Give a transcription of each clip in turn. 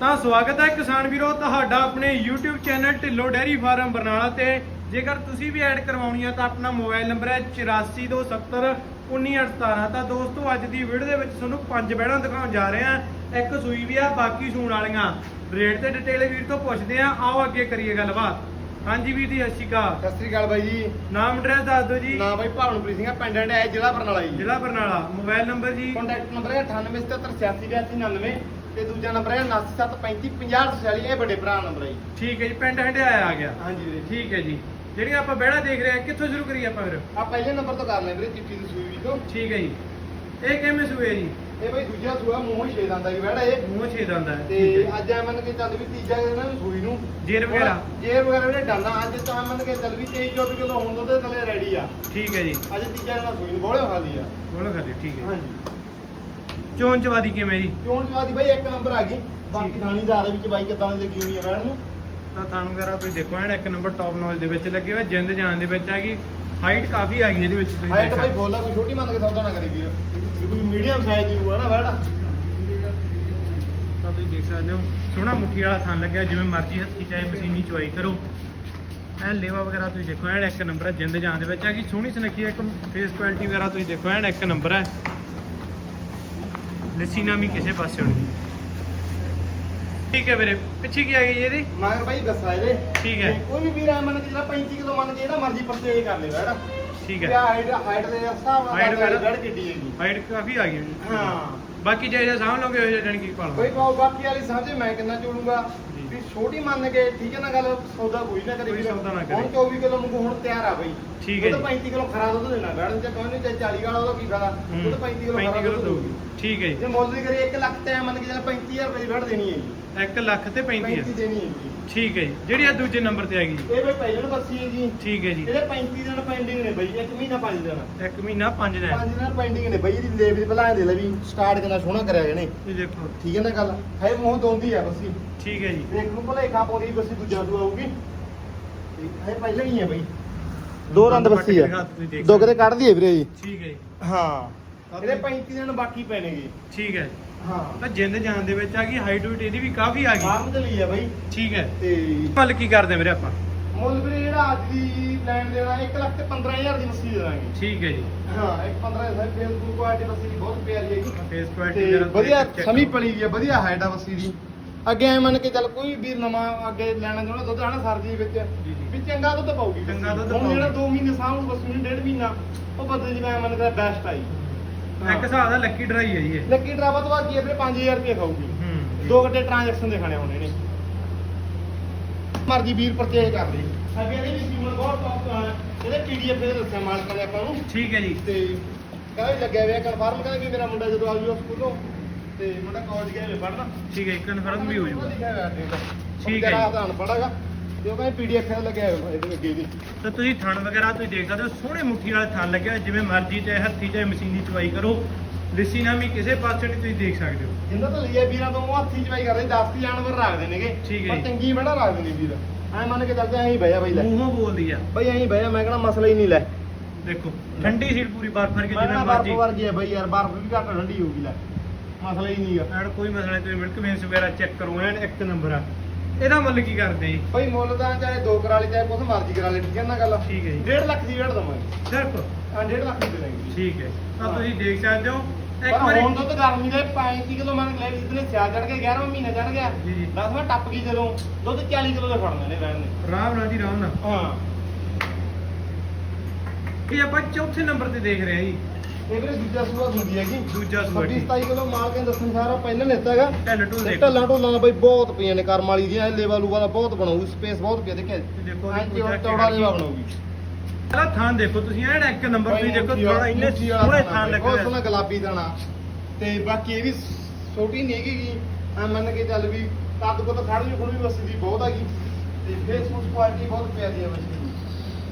ਤਾਂ ਸਵਾਗਤ ਹੈ ਕਿਸਾਨ ਵੀਰੋ ਤੁਹਾਡਾ ਆਪਣੇ YouTube channel Dhillon dairy farm Barnala ਤੇ। ਜੇਕਰ ਤੁਸੀਂ ਵੀ ਐਡ ਕਰਵਾਉਣੀ ਹੈ ਤਾਂ ਆਪਣਾ ਮੋਬਾਈਲ ਨੰਬਰ ਹੈ 8427191817 ਤਾਂ ਦੋਸਤੋ ਅੱਜ ਦੀ ਵੀਡੀਓ ਦੇ ਵਿੱਚ ਤੁਹਾਨੂੰ ਪੰਜ ਬੈੜਾਂ ਦਿਖਾਉਣ ਜਾ ਰਹੇ ਹਾਂ। ਇੱਕ ਸੂਈ ਵੀ ਆ ਬਾਕੀ ਸੂਣ ਵਾਲੀਆਂ। ਰੇਟ ਤੇ ਡਿਟੇਲ ਵੀਰ ਤੋਂ ਪੁੱਛਦੇ ਆ ਆਓ ਅੱਗੇ ਕਰੀਏ ਗੱਲਬਾਤ। ਹਾਂਜੀ ਵੀਰ ਜੀ ਸਤਿ ਸ਼੍ਰੀ ਅਕਾਲ। ਸਤਿ ਸ੍ਰੀ ਅਕਾਲ ਬਾਈ ਜੀ। ਨਾਮ ਐਡਰੈਸ ਦੱਸ ਦਿਓ ਜੀ। ਨਾਮ ਬਾਈ ਭਾਵਨਪ੍ਰੀਤ ਸਿੰਘ ਆ ਪਿੰਡ ਹੈ ਜ਼ਿਲ੍ਹਾ ਬਰਨਾਲਾ ਜੀ। ਜ਼ਿਲ੍ਹਾ ਬਰਨਾਲਾ। ਮੋਬਾਈਲ ਨੰਬਰ ਜੀ? ਕੰਟੈਕਟ ਨੰਬਰ ਹੈ 98778899 ਤੇ ਦੂਜਾ ਨੰਬਰ ਹੈ 9735505046 ਇਹ ਵੱਡੇ ਭਰਾ ਨੰਬਰ ਹੈ ਜੀ। ਠੀਕ ਹੈ ਜੀ ਪਿੰਡ ਹੰਡਿਆਇਆ ਆ ਗਿਆ। ਹਾਂਜੀ ਵੀਰੇ। ਠੀਕ ਹੈ ਜੀ। ਜਿਹੜੀਆਂ ਆਪਾਂ ਬੈੜਾ ਦੇਖ ਰਹੇ ਹਾਂ ਕਿੱਥੋਂ ਸ਼ੁਰੂ ਕਰੀਏ ਆਪਾਂ ਫਿਰ? ਆ ਪਹਿਲੇ ਨੰਬਰ ਤੋਂ ਕਰ ਲੈ ਵੀਰੇ ਚਿੱਟੀ ਦੀ ਸੂਈ ਵੀ ਤੋਂ। ਠੀਕ ਹੈ ਜੀ। ਇਹ ਕਿਵੇਂ ਸੂਏ ਜੀ? ਇਹ ਬਾਈ ਦੂਜਾ ਸੂਆ ਮੂੰਹ ਛੇ ਦੰਦਾ ਜੀ ਬੈੜਾ ਇਹ। ਮੂੰਹ ਛੇ ਦੰਦ ਤੇ ਅੱਜ ਐ ਮੰਨ ਕੇ ਚੱਲ ਵੀ ਤੀਜਾ ਇਹਨਾਂ ਨੂੰ ਸੂਈ ਨੂੰ। ਜੇਰ ਵਗੈਰਾ? ਜੇਰ ਵਗੈਰਾ ਵੀਰੇ ਡਾਲਾ। ਅੱਜ ਤਾਂ ਮੰਨ ਕੇ ਚੱਲ ਵੀ 23 24 ਕਿਲੋ ਹੁਣ ਉਹਦੇ ਥੱਲੇ ਰੈਡੀ ਆ। ਠੀਕ ਹੈ ਜੀ। ਅੱਜ ਤੀਜਾ ਇਹਨਾਂ ਸੂਈ ਨੂੰ ਬੋਲੇ ਖਾਲੀ ਆ। ਬੋਲੋ ਕਰਦੇ ਠੀਕ ਹੈ ਹਾਂਜੀ। ਚੋਣ ਚਵਾਦੀ ਕਿਵੇਂ ਜੀ? ਚੋਣ ਜਵਾਦੀ ਬਾਈ ਇੱਕ ਨੰਬਰ ਆ ਗਈ। ਬਾਕੀ ਥਾਣੀਦਾਰ ਦੇ ਵਿੱਚ ਬਾਈ ਕਿਦਾਂ ਲੱਗੀ ਹੋਈ ਆ ਬੈੜ ਨੂੰ? ਤਾਂ ਤੁਹਾਨੂੰ ਵਗੈਰਾ ਤੁਸੀਂ ਦੇਖੋ ਐਨ ਇੱਕ ਨੰਬਰ ਟੌਪ ਨੌਲੇਜ ਦੇ ਵਿੱਚ ਲੱਗੇ ਹੋਏ ਜਿੰਦ ਜਾਨ ਦੇ ਵਿੱਚ ਹੈਗੀ ਹਾਈਟ ਕਾਫੀ ਆ ਗਈ ਇਹਦੇ ਵਿੱਚ ਤੁਸੀਂ ਹਾਈਟ ਬਾਈ ਬੋਲਾ ਕੋਈ ਛੋਟੀ ਮੰਨ ਕੇ ਸੌਦਾ ਨਾ ਕਰੀ ਵੀਰ। ਕੋਈ ਮੀਡੀਅਮ ਸਾਈਜ਼ ਦੀ ਨਾ ਬੈੜ ਤਾਂ ਤੁਸੀਂ ਦੇਖ ਸਕਦੇ ਹੋ ਸੋਹਣਾ ਮੁੱਠੀ ਵਾਲਾ ਥਣ ਲੱਗਿਆ ਜਿਵੇਂ ਮਰਜ਼ੀ ਹੱਥੀ ਚਾਹੇ ਮਸ਼ੀਨੀ ਚੁਆਈ ਕਰੋ। ਐ ਲੇਵਾ ਵਗੈਰਾ ਤੁਸੀਂ ਦੇਖੋ ਐਨ ਇੱਕ ਨੰਬਰ ਹੈ ਜਿੰਦ ਜਾਨ ਦੇ ਵਿੱਚ ਹੈਗੀ ਸੋਹਣੀ ਸੁਨੱਖੀ ਹੈ, ਇੱਕ ਫੇਸ ਕੁਆਲਿਟੀ ਵਗੈਰਾ ਤੁਸੀਂ ਦੇਖੋ ਐਨ ਇੱਕ ਨੰਬਰ ਹੈ ਲੱਸੀ ਨਾ ਵੀ ਕਿਸੇ ਪਾਸੇ ਹੋਣੀ। ਠੀਕ ਹੈ ਵੀਰੇ ਪਿੱਛੇ ਕੀ ਆ ਗਈ ਇਹਦੀ? ਮਗਰ ਬਾਈ ਦੱਸਾ ਇਹਦੇ। ਠੀਕ ਹੈ। ਕੋਈ ਵੀ ਵੀਰ ਮੰਨ ਕੇ ਜਿਹੜਾ 35 ਕਿਲੋ ਮੰਨ ਕੇ ਜਿਹੜਾ ਮਰਜ਼ੀ ਪਰਚੇਜ ਕਰ ਲੇ ਬੈੜ ਠੀਕ ਕਿਆ ਹੈ ਹਾਈਟ ਹਾਈਟ ਦੇ ਹਿਸਾਬ ਨਾਲ ਬੈੜ ਕਿੱਡੀ ਹੈਗੀ। ਹਾਈਟ ਕਾਫੀ ਆ ਗਈ ਹਾਂ। ਬਾਕੀ ਜੇ ਜੇ ਸਾਂਭ ਉਹ ਜਾਣੀ ਕੀ ਪਾਲੋ। ਕੋਈ ਬਾਕੀ ਵਾਲੀ ਸਮਝੇ ਮੈਂ ਕਿੰਨਾ ਜੋੜੂਗਾ। ਵੀ ਛੋਟੀ ਮੰਨ ਕੇ ਠੀਕ ਹੈ ਨਾ ਗੱਲ ਸੌਦਾ ਕੋਈ ਨਾ ਕਰੇ ਕੋਈ ਵੀਰ। ਸੌਦਾ ਨਾ ਕਰੇ। ਹੁਣ 24 ਕਿਲੋ ਮੰਗੂ ਹੁਣ ਤਿਆਰ ਆ ਬਈ। ਠੀਕ ਹੈ ਉਹ ਤਾਂ ਜੀ। 35 ਕਿਲੋ ਖਰਾ ਦੁੱਧ ਦੇਣਾ ਤੇ ਕੋਈ ਨਹੀਂ ਤੇ 40 ਵਾਲਾ ਉਹਦਾ ਕੀ ਫਾਇਦਾ? ਉਹ ਤਾਂ 35 ਕਿਲੋ 35 ਖਰਾ ਕਿਲੋ ਦੁੱਧ ਦਊਗੀ। ਦਊਗੀ। ਠੀਕ ਹੈ ਜੇ। ਮੁੱਲ ਦੀ ਕਰੀ 1 ਲੱਖ ਤੇ ਮੰਨ ਕੇ ਚੱਲ 35000 ਰੁਪਏ ਦੀ ਬੈੜ ਦੇਣੀ ਹੈ ਜੀ। ਜੀ 1 ਲੱਖ ਤੇ 35 35 ਹੈ ਦੇਣੀ ਹੈ ਜੀ। ਠੀਕ ਹੈ ਜੀ। ਜਿਹੜੀ ਆ ਦੂਜੇ ਨੰਬਰ ਤੇ ਹੈਗੀ ਇਹ ਬਈ ਪਹਿਲੇ ਬੱਸੀ ਹੈ ਜੀ। ਠੀਕ ਹੈ ਜੀ। ਇਹਦੇ 35 ਦਿਨ ਪੈਂਡਿੰਗ ਨੇ ਬਈ ਇੱਕ ਮਹੀਨਾ 5 ਦਿਨ। ਇੱਕ ਮਹੀਨਾ 5 ਦਿਨ। 5 ਦਿਨ ਪੈਂਡਿੰਗ ਨੇ ਬਈ ਇਹਦੀ ਲੇਬਰ ਪਹਿਲਾਂ ਦੇ ਲੈ ਵੀ ਸਟਾਰਟ ਕਿੰਨਾ ਸੋਹਣਾ ਕਰਿਆ ਇਹਨੇ। ਇਹ ਦੇਖੋ। ਠੀਕ ਹੈ ਨਾ ਗੱਲ? ਹੈ ਮੂੰਹ ਦੋਂਦੀ ਆ ਬੱਸੀ ਠੀਕ ਹੈ ਜੀ। ਦੇਖ ਨੂੰ ਭਲੇਖਾ ਪਾਉਂਦੀ ਬੱਸੀ ਦੂਜਾ ਦੂ ਆਊਗੀ ਇਹ ਪਹਿਲਾਂ ਹੀ ਹੈ ਬਈ। ਦੋ ਰੰਦ ਬੱਸੀ ਆ। ਦੋ ਕਿਤੇ ਕੱਢਦੀ ਹੈ। ਵੀਰੇ ਜੀ। ਠੀਕ ਹੈ ਜੀ। ਹਾਂ। ਇਹਦੇ 35 ਦਿਨ ਬਾਕੀ ਪੈਣਗੇ। ਠੀਕ ਹੈ। ਹਾਂ। ਤਾਂ ਜਿੰਦ ਜਾਨ ਦੇ ਵਿੱਚ ਆ ਗਈ ਹਾਈਟ ਇਹਦੀ ਵੀ ਕਾਫੀ ਆ ਗਈ। ਤੇ ਲਈ ਆ ਬਈ। ਠੀਕ ਹੈ। ਤੇ ਮੁੱਲ ਕੀ ਕਰਦੇ ਵੀਰੇ ਆਪਾਂ? ਮੁੱਲ ਵੀਰੇ ਜਿਹੜਾ ਅੱਜ ਦੀ ਲੈਣ ਦੇਣਾ 1 ਲੱਖ ਤੇ 15000 ਦੀ ਮੱਛੀ ਦੇ ਦਾਂਗੇ। ਠੀਕ ਹੈ ਜੀ। ਹਾਂ ਇੱਕ 15 ਹੈ ਫੇਸਬੁੱਕ ਕੁਆਲਿਟੀ ਬੱਸੀ ਦੀ ਬਹੁਤ ਪਿਆਰੀ ਹੈਗੀ ਫੇਸ ਤੇ ਕੁਆਲਿਟੀ ਵਧੀਆ ਸਮੀ ਪਲੀ ਹੈ ਵਧੀਆ ਹਾਈਟ ਆ ਬੱਸੀ ਦੀ। ਅੱਗੇ ਐ ਮੰਨ ਕੇ ਚੱਲ ਕੋਈ ਵੀ ਨਵਾਂ ਅੱਗੇ ਲੈਣਾ ਚਾਹੁੰਦਾ ਦੁੱਧ ਆਣਾ ਸਰਦੀ ਵਿੱਚ। ਵੀ ਚੰਗਾ ਦੁੱਧ ਪਾਉਗੀ। ਚੰਗਾ ਦੁੱਧ ਹੁਣ ਜਿਹੜਾ ਪਾਊਗੀ। 2 ਮਹੀਨੇ ਸਾਹਮਣੇ ਬੱਸੀ ਨੂੰ ਡੇਢ ਮਹੀਨਾ ਉਹ ਬੰਦੇ ਜਿਵੇਂ ਐ ਮੰਨ ਕੇ ਬੈਸਟ ਆਈ ਇੱਕ ਹਿਸਾਬ ਦਾ ਲੱਕੀ ਡਰਾਈ ਹੈ ਜੀ ਇਹ। ਲੱਕੀ ਡਰਾਵਾ ਤੋਂ ਬਾਅਦ ਕੀ ਹੈ ਵੀਰੇ 5000 ਰੁਪਏ ਖਾਊਗੀ। ਹੂੰ ਦੋ ਘੰਟੇ ਟ੍ਰਾਂਜੈਕਸ਼ਨ ਦੇ ਖਾਣੇ ਹੋਣੇ ਨੇ। ਮਰਜ਼ੀ ਵੀਰ ਪਰਚੇਜ ਕਰ ਲਈ ਅੱਗੇ ਇਹਦੀ ਵੀ ਸੀਮਨ ਬਹੁਤ ਟੌਪ ਇਹਦੇ ਪੀਡੀਐਫ ਦੇ ਦੱਸਿਆ ਮਾਲਕ ਨੇ ਆਪਾਂ ਨੂੰ। ਠੀਕ ਹੈ ਜੀ। ਤੇ ਕਹਿੰਦਾ ਲੱਗਿਆ ਹੋਇਆ ਕਨਫਰਮ ਕਹਿੰਦਾ ਕਿ ਮੇਰਾ ਮੁੰਡਾ ਜਦੋਂ ਆ ਜੂਗਾ ਸਕੂਲੋਂ। ਤੇ ਮੁੰਡਾ ਕਾਲਜ ਗਿਆ ਹੋਵੇ ਪੜਨਾ ਠੀਕ ਹੈ ਕਨਫਰਮ ਵੀ ਹੋ ਜਾਊਗਾ। ਠੀਕ ਠੀਕ ਹੈ ਹੈ। ਆਧਾਨ ਪੜਾਗਾ ਤੇ ਉਹ ਕਹਿੰਦਾ ਪੀਡੀਐਫ ਤੇ ਲੱਗਿਆ ਹੋਇਆ ਇਹਦੇ ਅੱਗੇ ਦੀ ਤਾਂ ਤੁਸੀਂ ਥਣ ਵਗੈਰਾ ਤੁਸੀਂ ਦੇਖ ਸਕਦੇ ਹੋ ਸੋਹਣੇ ਮੁੱਠੀ ਵਾਲਾ ਥਣ ਲੱਗਿਆ ਹੋਇਆ, ਜਿਵੇਂ ਮਰਜ਼ੀ ਚਾਹੇ ਹੱਥੀ ਚਾਹੇ ਮਸ਼ੀਨੀ ਚਵਾਈ ਕਰੋ। ਲਿੱਸੀ ਨਾ ਵੀ ਕਿਸੇ ਪਾਸੇ ਨਹੀਂ ਤੁਸੀਂ ਦੇਖ ਸਕਦੇ ਹੋ। ਜਿੰਦਾ ਤਾਂ ਲਈਏ ਵੀਰਾਂ ਤੋਂ ਉਹ ਹੱਥੀ ਚਵਾਈ ਕਰਦੇ 10 ਜਾਨਵਰ ਰੱਖਦੇ ਨੇਗੇ। ਠੀਕ ਹੈ ਪਰ ਜੀ। ਚੰਗੀ ਬੜਾ ਰੱਖਦੇ ਨੇ ਵੀਰ। ਐ ਮੰਨ ਕੇ ਚੱਲਦੇ ਐਂ ਹੀ ਬਹਿਆ ਬਈ ਲੈ। ਮੂੰਹੋਂ ਬੋਲਦੀ ਆ। ਬਈ ਐਂ ਹੀ ਬਹਿਆ ਮੈਂ ਕਹਿੰਦਾ ਮਸਲਾ ਹੀ ਨਹੀਂ ਲੈ। ਦੇਖੋ ਠੰਡੀ ਸੀਟ ਪੂਰੀ ਬਰਫ ਵਰਗੀ ਜਿਵੇਂ ਕਹਿੰਦਾ ਬਰਫ ਮਰਜ਼ੀ। ਵਰਗੀ ਹੈ ਬਈ ਯਾਰ ਬਰਫ ਵੀ ਘੱਟ ਠੰਡੀ ਹੋਊਗੀ ਲੈ। ਮਸਲਾ ਹੀ ਨਹੀਂਗਾ ਐਡ ਕੋਈ ਮਸਲਾ ਨਹੀਂ ਤੁਸੀਂ ਮਿਲਕ ਵੇਸ ਵਗੈਰਾ ਚੈੱਕ ਕਰੋ ਐਨ ਇੱਕ ਨੰਬਰ ਆ। ਇਹਦਾ ਮੁੱਲ ਕੀ ਕਰਦੇ ਜੀ? ਬਈ ਮੁੱਲ ਤਾਂ ਚਾਹੇ ਦੋ ਕਰਾ ਲਈ ਚਾਹੇ ਕੁਛ ਮਰਜ਼ੀ ਕਰਾ ਲਈ ਠੀਕ ਹੈ ਨਾ ਗੱਲ? ਠੀਕ ਹੈ ਜੀ। 1.5 ਲੱਖ ਦੀ ਵੇਟ ਦਵਾਂਗੇ। ਸਿਰਫ? ਹਾਂ 1.5 ਲੱਖ ਦੀ ਦੇਣਗੇ ਠੀਕ ਹੈ। ਤਾਂ। ਤੁਸੀਂ ਦੇਖ ਸਕਦੇ ਹੋ ਇੱਕ ਵਾਰੀ ਹੁਣ ਦੁੱਧ ਗਰਮੀ ਦੇ 35 ਕਿਲੋ ਮੰਨ ਲੈ ਜਿੱਦਨੇ ਸਿਆਲ ਚੜ ਗਿਆ 11ਵਾਂ ਮਹੀਨਾ ਚੜ ਗਿਆ। ਜੀ, ਜੀ। 10ਵਾਂ ਟੱਪ ਗਈ ਜਦੋਂ ਦੁੱਧ 40 ਕਿਲੋ ਦਾ ਫੜਨੇ ਨੇ ਰਹਿਣ ਨੇ। ਆਰਾਮ ਨਾਲ ਜੀ ਆਰਾਮ ਨਾਲ। ਹਾਂ। ਇਹ ਆਪਾਂ ਚੌਥੇ ਨੰਬਰ ਤੇ ਦੇਖ ਰਹੇ ਹਾਂ ਜੀ। ਇਹ ਵੀਰੇ ਦੂਜਾ ਸੂਆ ਹੁੰਦੀ ਹੈਗੀ। ਦੂਜਾ ਸੂਆ 26 ਠੀਕ। 27 ਕਿਲੋ ਮਾਲ ਕੇ ਦੱਸਣ ਸਾਰਾ ਪਹਿਲਾਂ ਲੈਤਾ ਹੈਗਾ। ਢਿੱਲ ਢੁੱਲ ਤੇ ਢੱਲਾਂ ਢੋਲਾਂ ਦਾ ਬਈ ਬਹੁਤ ਪਈਆਂ ਨੇ ਕਰਮ ਵਾਲੀ ਦੀਆਂ ਲੇਵਾ ਲੂਵਾ ਦਾ ਬਹੁਤ ਬਣਾਉਗੀ ਸਪੇਸ ਬਹੁਤ ਪਿਆ ਦੇਖਿਆ ਦੇਖੋ ਜੀ, ਚੌੜਾ ਲੇਵਾ ਬਣਾਉਗੀ। ਪਹਿਲਾਂ ਥਾਂ ਦੇਖੋ ਤੁਸੀਂ ਐਨ ਇੱਕ ਨੰਬਰ ਤੁਸੀਂ ਦੇਖੋ ਥੋੜਾ ਇੰਨੇ ਸੋਹਣੇ ਥਾਂ ਬਈ, ਲੱਗੇ ਬਹੁਤ ਸੋਹਣਾ ਗੁਲਾਬੀ ਦਾਣਾ। ਤੇ ਬਾਕੀ ਇਹ ਵੀ ਛੋਟੀ ਨਹੀਂ ਹੈਗੀ ਐ ਮੰਨ ਕੇ ਚੱਲ ਵੀ ਕੱਦ ਕੁੱਦ ਖੜ ਵੀ ਖੁੜ ਵੀ ਵਸੀ ਦੀ ਬਹੁਤ ਹੈਗੀ ਤੇ ਫੇਸਬੁੱਕ ਕੁਆਲਿਟੀ ਬਹੁਤ ਪਿਆਰੀ ਹੈ ਦੀ।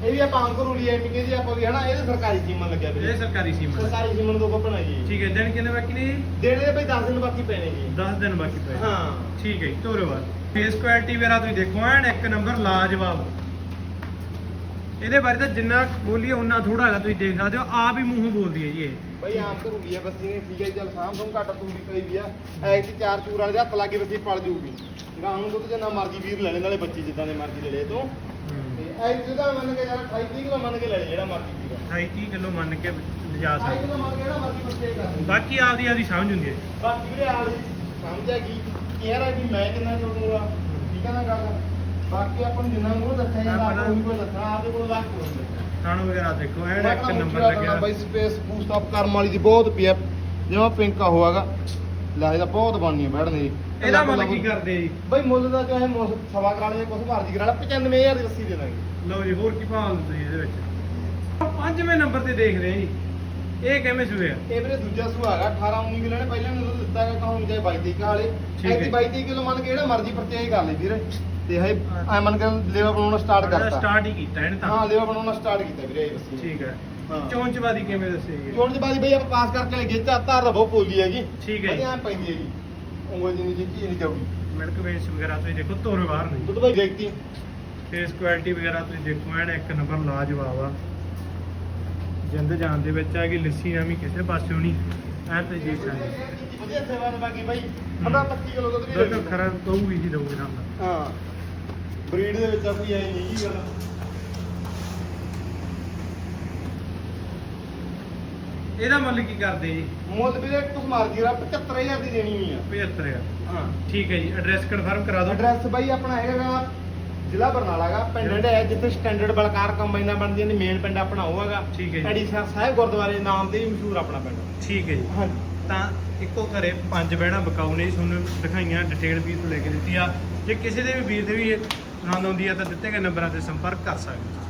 ਇਹ ਵੀ ਆਪਾਂ ਅੰਕਰ ਉਲੀ ਐ ਮਿੰਗੇ ਦੀ ਆਪਾਂ ਵੀ ਹਨਾ? ਇਹਦੇ ਸਰਕਾਰੀ ਸੀਮਨ ਲੱਗਿਆ ਇਹ ਵੀਰੇ ਸਰਕਾਰੀ ਸੀਮਾ ਸਰਕਾਰੀ ਸੀਮਨ ਤੋਂ ਕੱਪਣਾ ਜੀ। ਠੀਕ ਹੈ ਦਿਨ ਕਿੰਨੇ ਬਾਕੀ ਨੇ ਜੀ? ਦੇਣੇ ਬਈ 10 ਦਿਨ ਬਾਕੀ ਪੈਣੇ ਜੀ। 10 ਦਿਨ ਬਾਕੀ ਪਏ। ਹਾਂ। ਠੀਕ ਹੈ ਜੀ ਧੰਨਵਾਦ। ਫੇਸ ਕੁਆਲਿਟੀ ਵੇਰਾ ਤੁਸੀਂ ਦੇਖੋ ਐਨ ਇੱਕ ਨੰਬਰ ਲਾਜਵਾਬ। ਇਹਦੇ ਬਾਰੇ ਤਾਂ ਜਿੰਨਾ ਬੋਲੀਏ ਉਨਾ ਥੋੜਾ ਹੈਗਾ ਤੁਸੀਂ ਦੇਖ ਸਕਦੇ ਹੋ। ਆਪ ਹੀ ਮੂੰਹੋਂ ਬੋਲਦੀ ਹੈ ਜੀ ਇਹ। ਬਈ ਆਮ ਤਾਂ ਹੁੰਦੀ ਆ ਬੱਸੀ ਨੇ ਠੀਕ ਹੈ ਜੀ, ਚੱਲ ਸਾਂਭ ਤੋਂ ਘੱਟ ਤੂੰ ਵੀ ਪਈ ਵੀ ਆ। ਐ ਕਿ ਚਾਰ ਚੂਰ ਵਾਲੇ ਦੇ ਹੱਥ ਲਾ ਕੇ ਬੱਸੀ ਪਲ ਜੂਗੀ। ਗਾਂ ਨੂੰ ਦੁੱਧ ਜਿੰਨਾ ਮਰਜ਼ੀ ਵੀਰ ਲੈਣੇ ਨਾਲੇ ਬੱਚੀ ਜਿੱਦਾਂ ਦੇ ਮਰਜ਼ੀ ਲੈ ਲੈ ਤੂੰ ਤੇ। ਐ ਜਿਹਦਾ ਮੰਨ ਕੇ ਯਾਰ 28 ਕਿਲੋ ਮੰਨ ਕੇ ਲੈ ਲੈ ਜਿਹੜਾ ਮਰਜ਼ੀ ਵੀਰ 28 ਕਿਲੋ ਮੰਨ ਕੇ ਲਿਜਾ 28 ਸਕਦੇ। ਕਿਲੋ ਮੰਨ ਕੇ ਜਿਹੜਾ ਮਰਜ਼ੀ ਬੱਚੇ ਕਰ ਬਾਕੀ ਆਪਦੀ ਆਪਦੀ ਸਮਝ ਹੁੰਦੀ ਹੈ। ਬਾਕੀ ਵੀਰੇ ਆਲ ਸਮਝ ਆ ਗਈ ਕੀ ਯਾਰ ਵੀ ਮੈਂ ਕਿੰਨਾ ਚੋਦੂਗਾ ਠੀਕ ਆ ਨਾ ਗੱਲ? ਬਾਕੀ ਆਪਾਂ ਨੂੰ ਜਿੰਨਾ ਮੂੰਹ ਦੱਸਿਆ ਜਾਂਦਾ ਆਪਾਂ ਨੂੰ ਕੋਈ ਦੱਸਣਾ ਆਪਦੇ ਕੋਲ ਲੱਗ ਕੋਲ ਥਾਣੋ ਵਗੈਰਾ ਦੇਖੋ ਐਨ ਇੱਕ ਨੰਬਰ ਲੱਗਿਆ। ਬਾਈ ਸਪੇਸ ਬੂਸਟ ਅਪ ਕਰਮ ਵਾਲੀ ਦੀ ਬਹੁਤ ਪਿਆ ਜਿਵੇਂ ਪਿੰਕ ਹੋਆਗਾ ਲੈ ਇਹਦਾ ਬਹੁਤ ਦੀ। ਇਹਦਾ ਮੁੱਲ ਕੀ ਕਰਦੇ ਜੀ? ਬਾਈ ਮੁੱਲ ਦਾ ਚਾਹੇ ਮੁੱਲ ਸਵਾ ਕਰਾ ਲਿਆ ਕੁਛ ਮਰਜ਼ੀ ਕਰਾ ਲਾ 95000 ਦੀ ਰੱਸੀ ਦੇ ਦਾਂਗੇ। ਲਓ ਜੀ ਹੋਰ ਕੀ ਭਾਅ ਤੁਸੀਂ ਇਹਦੇ ਵਿੱਚ? ਪੰਜਵੇਂ ਨੰਬਰ ਤੇ ਦੇਖ ਰਹੇ ਜੀ। ਇਹ ਕਿਵੇਂ ਸੂਏ ਆ? ਇਹ ਵੀਰੇ ਦੂਜਾ ਸੂ ਹੈਗਾ 18 19 ਕਿਲੋ ਨੇ ਪਹਿਲਾਂ ਨੂੰ ਦਿੱਤਾ ਹੈਗਾ ਕਹੂੰ ਜਾਏ 22 ਕਿਲੋ ਵਾਲੇ। ਐਤੀ 22 ਕਿਲੋ ਮੰਨ ਕੇ ਜਿਹੜਾ ਮਰਜ਼ੀ ਪਰਚੇਜ ਕਰ ਲਈ ਵੀਰੇ। ਤੇ ਹੈ। ਐ ਮੰਨ ਕੇ ਲੇਵਾ ਬਣਾਉਣਾ ਸਟਾਰਟ ਕਰਤਾ। ਸਟਾਰਟ ਹੀ ਕੀਤਾ ਇਹਨੇ ਤਾਂ। ਹਾਂ ਲੇਵਾ ਬਣਾਉਣਾ ਸਟਾਰਟ ਕੀਤਾ ਵੀਰੇ ਇਹ ਰੱਸੀ ਠੀਕ ਹੈ। ਚੌਂਚਵਾਦੀ ਕਿਵੇਂ ਦੱਸੇਗੀ ਚੋਣ ਦੀ ਬਾਦੀ ਬਈ ਆਪਾਂ ਪਾਸ ਕਰਕੇ ਲਗੇ ਧਾਰ ਧਾਰ ਦਾ ਬਹੁਤ ਪੋਲੀ ਹੈਗੀ। ਠੀਕ ਹੈ ਜੀ। ਵਧੀਆ ਪੈਂਦੀ ਹੈਗੀ। ਉਂਗਲ ਜਿੰਨੀ ਜਿੱਕੀ ਨਹੀਂ ਜਾਊਗੀ। ਮਿਲਕ ਵੇਸ ਵਗੈਰਾ ਤੁਸੀਂ ਦੇਖੋ ਤੋਰ ਬਾਹਰ ਨਹੀਂ ਦੁੱਧ ਬਾਈ ਦੇਖਤੀ। ਫੇਸ ਕੁਆਲਿਟੀ ਵਗੈਰਾ ਤੁਸੀਂ ਦੇਖੋ ਐਨ ਇੱਕ ਨੰਬਰ ਲਾਜਵਾਬ ਆ। ਜਿੰਦ ਜਾਨ ਦੇ ਵਿੱਚ ਆ ਕਿ ਲੱਸੀ ਨਾ ਵੀ ਕਿਸੇ ਪਾਸਿਓਂ ਨਹੀਂ। ਐ ਤੇ ਜੀ ਸਕਦੇ ਵਧੀਆ ਸੇਵਾ ਨੇ ਬਾਕੀ ਬਾਈ। 15 25 ਕਿਲੋ ਦੁੱਧ ਵੀ ਦੁੱਧ। ਖਰਾ ਦਊਗੀ ਜੀ ਦਊਗੀ ਨਾਲ ਹਾਂ। ਬਰੀਡ ਦੇ ਵਿੱਚ ਆਪਣੀ ਆਈ ਨਹੀਂ ਜੀ ਗੱਲ। ਇਹਦਾ ਮੁੱਲ ਕੀ ਕਰਦੇ ਜੀ? ਮੁੱਲ ਵੀਰੇ ਕੁਛ ਮਰਜ਼ੀ ਰਾ 75000 ਦੀ ਦੇਣੀ ਹੋਈ ਆ। 75 ਆ ਹਾਂ। ਠੀਕ ਹੈ ਜੀ ਐਡਰੈਸ ਕਨਫਰਮ ਕਰਾ ਦਿਓ। ਐਡਰੈਸ ਬਾਈ ਆਪਣਾ ਹੈਗਾ ਜ਼ਿਲ੍ਹਾ ਬਰਨਾਲਾ ਗਾ ਪਿੰਡ ਹੈ ਜਿੱਥੇ ਸਟੈਂਡਰਡ ਬਲਕਾਰ ਕੰਬਾਈਨਾਂ ਬਣਦੀਆਂ ਨੇ ਮੇਨ ਪਿੰਡ ਆਪਣਾ ਉਹ ਹੈਗਾ। ਠੀਕ ਹੈ ਜੀ। ਅੜੀ ਸਾਹਿਬ ਗੁਰਦੁਆਰੇ ਨਾਮ ਤੇ ਹੀ ਮਸ਼ਹੂਰ ਆਪਣਾ ਪਿੰਡ। ਠੀਕ ਹੈ ਜੀ। ਹਾਂਜੀ। ਤਾਂ ਇੱਕੋ ਘਰੇ ਪੰਜ ਬਹਿਣਾ ਬਕਾਊ ਨੇ ਜੀ, ਤੁਹਾਨੂੰ ਦਿਖਾਈਆਂ ਡਿਟੇਲ ਵੀ ਤੋਂ ਲੈ ਕੇ ਦਿੱਤੀ ਆ। ਜੇ ਕਿਸੇ ਦੇ ਵੀ ਵੀਰ ਦੇ ਵੀ ਇਹ ਪਸੰਦ ਆਉਂਦੀ ਆ ਤਾਂ ਦਿੱਤੇ ਗਏ ਨੰਬਰਾਂ ਤੇ ਸੰਪਰਕ ਕਰ ਸਕਦੇ ਹੋ।